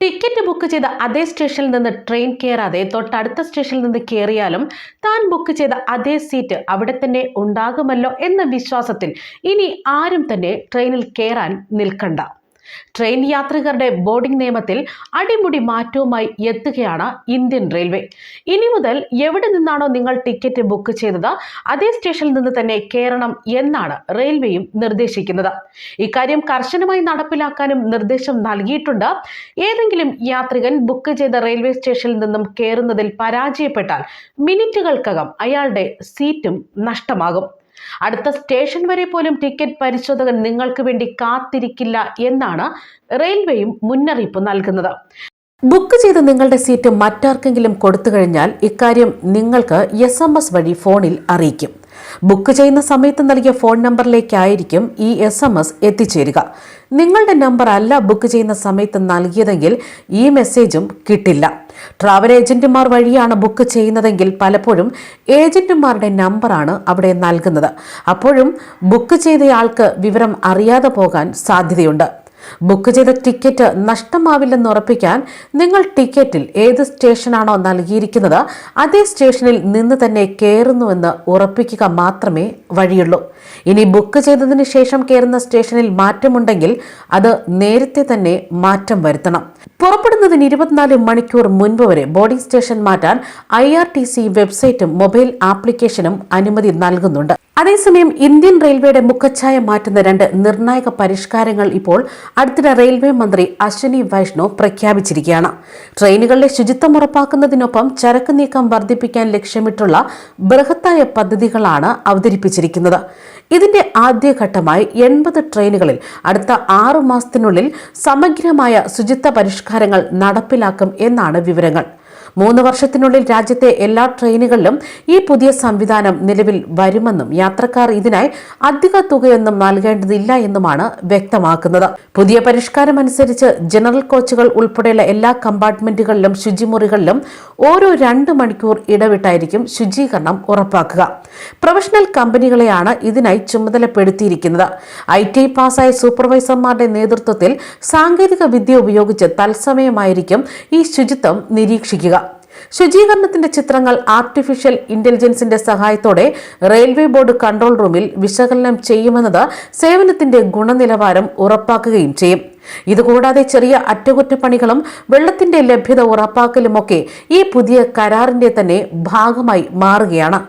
Ticket book ചെയ്ത അതേ സ്റ്റേഷനിൽ നിന്ന് ട്രെയിൻ കയറാതെ തൊട്ടടുത്ത സ്റ്റേഷനിൽ നിന്ന് കയറിയാലും താൻ ബുക്ക് ചെയ്ത അതേ സീറ്റ് അവിടെ തന്നെ ഉണ്ടാകുമല്ലോ എന്ന വിശ്വാസത്തിൽ ഇനി ആരും തന്നെ ട്രെയിനിൽ കയറാൻ നിൽക്കണ്ട. ട്രെയിൻ യാത്രികരുടെ ബോർഡിംഗ് നിയമത്തിൽ അടിമുടി മാറ്റവുമായി എത്തുകയാണ് ഇന്ത്യൻ റെയിൽവേ. ഇനി മുതൽ എവിടെ നിന്നാണോ നിങ്ങൾ ടിക്കറ്റ് ബുക്ക് ചെയ്തത് അതേ സ്റ്റേഷനിൽ നിന്ന് തന്നെ കയറണം എന്നാണ് റെയിൽവേയും നിർദ്ദേശിക്കുന്നത്. ഇക്കാര്യം കർശനമായി നടപ്പിലാക്കാനും നിർദ്ദേശം നൽകിയിട്ടുണ്ട്. ഏതെങ്കിലും യാത്രികൻ ബുക്ക് ചെയ്ത റെയിൽവേ സ്റ്റേഷനിൽ നിന്നും കയറുന്നതിൽ പരാജയപ്പെട്ടാൽ മിനിറ്റുകൾക്കകം അയാളുടെ സീറ്റും നഷ്ടമാകും. അടുത്ത സ്റ്റേഷൻ വരെ പോലും ടിക്കറ്റ് പരിശോധകൻ നിങ്ങൾക്ക് വേണ്ടി കാത്തിരിക്കില്ല എന്നാണ് റെയിൽവേയും മുന്നറിയിപ്പ് നൽകുന്നത്. ബുക്ക് ചെയ്ത് നിങ്ങളുടെ സീറ്റ് മറ്റാർക്കെങ്കിലും കൊടുത്തു കഴിഞ്ഞാൽ ഇക്കാര്യം നിങ്ങൾക്ക് എസ് എം എസ് വഴി ഫോണിൽ അറിയിക്കും. ബുക്ക് ചെയ്യുന്ന സമയത്ത് നൽകിയ ഫോൺ നമ്പറിലേക്കായിരിക്കും ഈ എസ് എം എസ് എത്തിച്ചേരുക. നിങ്ങളുടെ നമ്പർ അല്ല ബുക്ക് ചെയ്യുന്ന സമയത്ത് നൽകിയതെങ്കിൽ ഈ മെസ്സേജും കിട്ടില്ല. ട്രാവൽ ഏജന്റുമാർ വഴിയാണ് ബുക്ക് ചെയ്യുന്നതെങ്കിൽ പലപ്പോഴും ഏജന്റുമാരുടെ നമ്പറാണ് അവിടെ നൽകുന്നത്. അപ്പോഴും ബുക്ക് ചെയ്തയാൾക്ക് വിവരം അറിയാതെ പോകാൻ സാധ്യതയുണ്ട്. ബുക്ക് ചെയ്ത ടിക്കറ്റ് നഷ്ടമാവില്ലെന്ന് ഉറപ്പിക്കാൻ നിങ്ങൾ ടിക്കറ്റിൽ ഏത് സ്റ്റേഷനാണോ നൽകിയിരിക്കുന്നത് അതേ സ്റ്റേഷനിൽ നിന്ന് തന്നെ കയറുന്നുവെന്ന് ഉറപ്പിക്കുക മാത്രമേ വഴിയുള്ളൂ. ഇനി ബുക്ക് ചെയ്തതിന് ശേഷം കയറുന്ന സ്റ്റേഷനിൽ മാറ്റമുണ്ടെങ്കിൽ അത് നേരത്തെ തന്നെ മാറ്റം വരുത്തണം. പുറപ്പെടുന്നതിന് ഇരുപത്തിനാല് മണിക്കൂർ മുൻപ് വരെ ബോർഡിംഗ് സ്റ്റേഷൻ മാറ്റാൻ ഐ വെബ്സൈറ്റും മൊബൈൽ ആപ്ലിക്കേഷനും അനുമതി നൽകുന്നുണ്ട്. അതേസമയം ഇന്ത്യൻ റെയിൽവേയുടെ മുഖച്ഛായ മാറ്റുന്ന രണ്ട് നിർണായക പരിഷ്കാരങ്ങൾ ഇപ്പോൾ അടുത്തിടെ റെയിൽവേ മന്ത്രി അശ്വനി വൈഷ്ണവ് പ്രഖ്യാപിച്ചിരിക്കുകയാണ്. ട്രെയിനുകളിലെ ശുചിത്വം ഉറപ്പാക്കുന്നതിനൊപ്പം ചരക്ക് നീക്കം വർദ്ധിപ്പിക്കാൻ ലക്ഷ്യമിട്ടുള്ള ബൃഹത്തായ പദ്ധതികളാണ് അവതരിപ്പിച്ചിരിക്കുന്നത്. ഇതിന്റെ ആദ്യഘട്ടമായി എൺപത് ട്രെയിനുകളിൽ അടുത്ത ആറു മാസത്തിനുള്ളിൽ സമഗ്രമായ ശുചിത്വ പരിഷ്കാരങ്ങൾ നടപ്പിലാക്കും എന്നാണ് വിവരങ്ങൾ. മൂന്ന് വർഷത്തിനുള്ളിൽ രാജ്യത്തെ എല്ലാ ട്രെയിനുകളിലും ഈ പുതിയ സംവിധാനം നിലവിൽ വരുമെന്നും യാത്രക്കാർ ഇതിനായി അധിക തുകയൊന്നും നൽകേണ്ടതില്ല എന്നുമാണ് വ്യക്തമാക്കുന്നത്. പുതിയ പരിഷ്കാരം അനുസരിച്ച് ജനറൽ കോച്ചുകൾ ഉൾപ്പെടെയുള്ള എല്ലാ കമ്പാർട്ട്മെന്റുകളിലും ശുചിമുറികളിലും ഓരോ രണ്ട് മണിക്കൂർ ഇടവിട്ടായിരിക്കും ശുചീകരണം ഉറപ്പാക്കുക. പ്രൊഫഷണൽ കമ്പനികളെയാണ് ഇതിനായി ചുമതലപ്പെടുത്തിയിരിക്കുന്നത്. ഐ ടി പാസായ സൂപ്പർവൈസർമാരുടെ നേതൃത്വത്തിൽ സാങ്കേതിക വിദ്യ ഉപയോഗിച്ച് തത്സമയമായിരിക്കും ഈ ശുചിത്വം നിരീക്ഷിക്കുക. ശുചീകരണത്തിന്റെ ചിത്രങ്ങൾ ആർട്ടിഫിഷ്യൽ ഇന്റലിജൻസിന്റെ സഹായത്തോടെ റെയിൽവേ ബോർഡ് കൺട്രോൾ റൂമിൽ വിശകലനം ചെയ്യുമെന്നത് സേവനത്തിന്റെ ഗുണനിലവാരം ഉറപ്പാക്കുകയും ചെയ്യും. ഇതുകൂടാതെ ചെറിയ അറ്റകുറ്റപ്പണികളും വെള്ളത്തിന്റെ ലഭ്യത ഉറപ്പാക്കലുമൊക്കെ ഈ പുതിയ കരാറിന്റെ തന്നെ ഭാഗമായി മാറുകയാണ്.